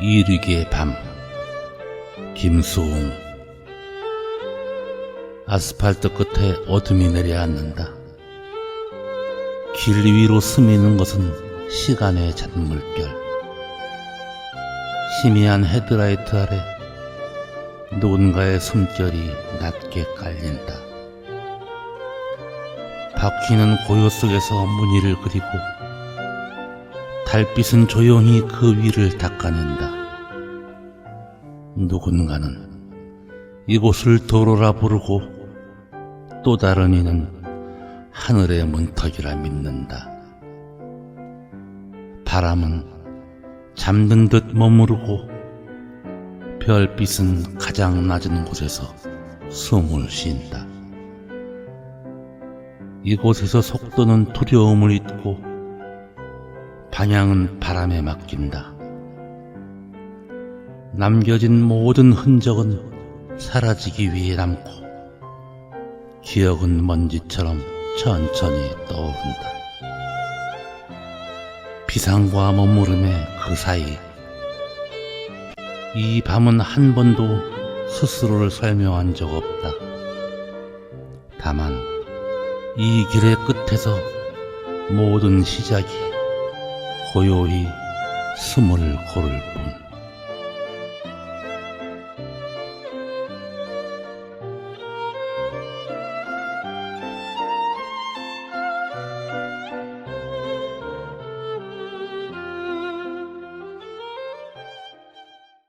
이르기의 밤 김수홍 아스팔트 끝에 어둠이 내려앉는다. 길 위로 스미는 것은 시간의 잔 물결. 희미한 헤드라이트 아래 누군가의 숨결이 낮게 깔린다. 바퀴는 고요 속에서 무늬를 그리고 달빛은 조용히 그 위를 닦아낸다. 누군가는 이곳을 도로라 부르고 또 다른 이는 하늘의 문턱이라 믿는다. 바람은 잠든 듯 머무르고 별빛은 가장 낮은 곳에서 숨을 쉰다. 이곳에서 속도는 두려움을 잊고 방향은 바람에 맡긴다. 남겨진 모든 흔적은 사라지기 위해 남고 기억은 먼지처럼 천천히 떠오른다. 비상과 머무름의 그 사이 이 밤은 한 번도 스스로를 설명한 적 없다. 다만 이 길의 끝에서 모든 시작이 고요히 숨을 고를 뿐.